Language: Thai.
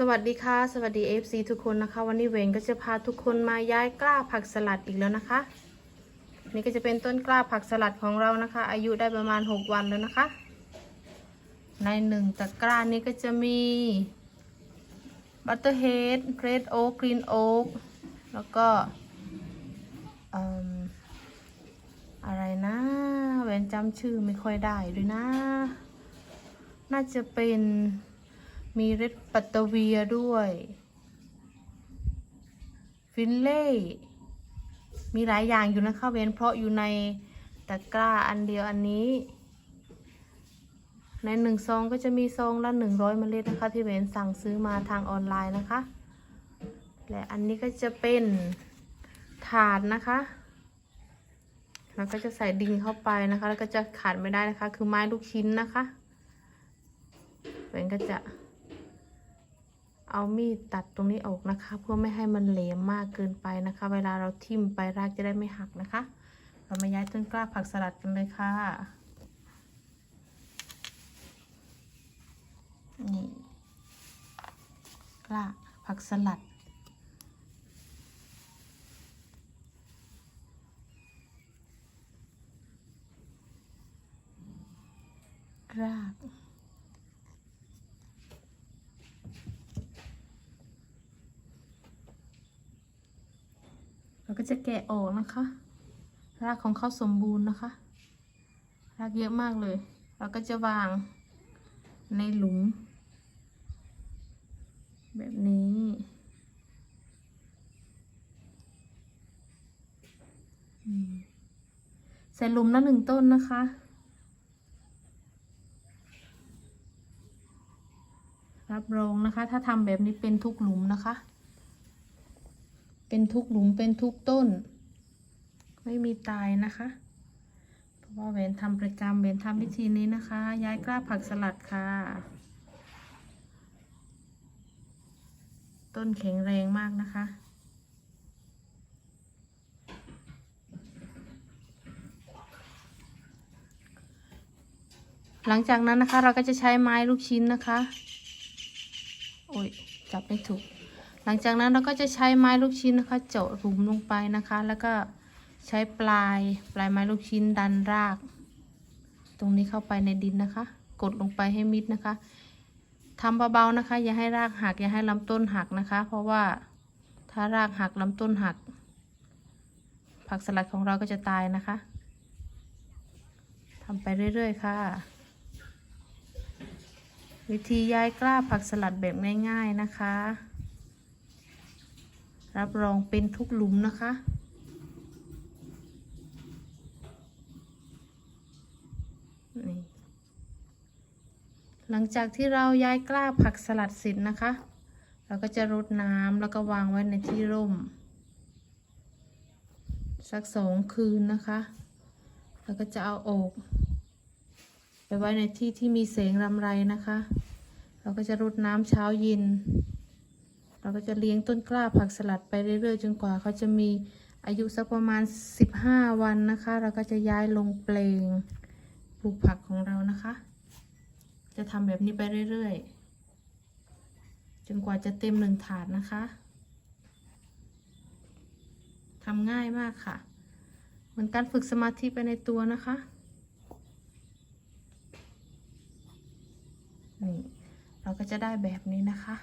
สวัสดีค่ะ สวัสดี FC ทุกคนนะคะ วันนี้เวงก็จะพาทุกคนมาย้ายกล้าผักสลัดอีกแล้วนะคะ นี่ก็จะเป็นต้นกล้าผักสลัดของเรานะคะ อายุได้ประมาณ 6 วันแล้วนะคะ ในหนึ่งตะกร้านี้ก็จะมีบัตเตอร์เฮดเกรดโอ๊กกรีนโอ๊กแล้วก็ออะไรนะเวนจำชื่อไม่ค่อยได้ด้วยนะ น่าจะเป็น มีเรดปัตเตเวียด้วย ฟินเล่ มีหลายอย่างอยู่นะคะเวนเพราะอยู่ในตะกร้าอันเดียวอันนี้ ในหนึ่งซองก็จะมีซองละหนึ่งร้อยเมล็ดนะคะ ที่เวนสั่งซื้อมาทางออนไลน์นะคะ และอันนี้ก็จะเป็นถาดนะคะแล้วก็จะใส่ดินเข้าไปนะคะ แล้วก็จะขาดไม่ได้นะคะ คือไม้ลูกชิ้นนะคะเวนก็จะ เอามีดตัดตรงนี้ออกนะคะ เพื่อไม่ให้มันแหลมมากเกินไปนะคะ เวลาเราทิ่มไปรากจะได้ไม่หักนะคะ เรามาย้ายต้นกล้าผักสลัดกันเลยค่ะนี่กล้าผักสลัด ราก เรา ก็จะแกะออกนะคะ รากของเขาสมบูรณ์นะคะ รากเยอะมากเลย เราก็จะวางในหลุม แบบนี้ใส่หลุมละหนึ่งต้นนะคะ รับรองนะคะ ถ้าทำแบบนี้เป็นทุกหลุมนะคะ เป็นทุกหลุมเป็นทุกต้น ไม่มีตายนะคะ เพราะว่าเวนทำประจำเวนทำวิธีนี้นะคะ ย้ายกล้าผักสลัดค่ะ ต้นแข็งแรงมากนะคะหลังจากนั้นนะคะเราก็จะใช้ไม้ลูกชิ้นนะคะ โอ้ย จับไม่ถูก หลังจากนั้นเราก็จะใช้ไม้ลูกชิ้นนะคะ เจาะหลุมลงไปนะคะ แล้วก็ใช้ปลายปลายไม้ลูกชิ้นดันราก ตรงนี้เข้าไปในดินนะคะ กดลงไปให้มิดนะคะทำเบาๆนะคะ อย่าให้รากหัก อย่าให้ลำต้นหักนะคะ เพราะว่าถ้ารากหักลำต้นหัก ผักสลัดของเราก็จะตายนะคะทำไปเรื่อยๆค่ะ วิธีย้ายกล้าผักสลัดแบบง่ายๆนะคะ รับรองเป็นทุกหลุมนะคะ หลังจากที่เราย้ายกล้าผักสลัดเสร็จนะคะ เราก็จะรดน้ำแล้วก็วางไว้ในที่ร่ม สักสองคืนนะคะ แล้วก็จะเอาออกไปไว้ในที่ที่มีแสงรำไรนะคะ เราก็จะรดน้ำเช้าเย็น เราก็จะเลี้ยงต้นกล้าผักสลัดไปเรื่อยๆ จนกว่าเขาจะมีอายุสักประมาณ 15 วันนะคะ เราก็จะย้ายลงเปลงปลูกผักของเรานะคะ จะทำแบบนี้ไปเรื่อยๆ จนกว่าจะเต็มหนึ่งถาดนะคะทำง่ายมากค่ะ เหมือนการฝึกสมาธิไปในตัวนะคะนี่เราก็จะได้แบบนี้นะคะ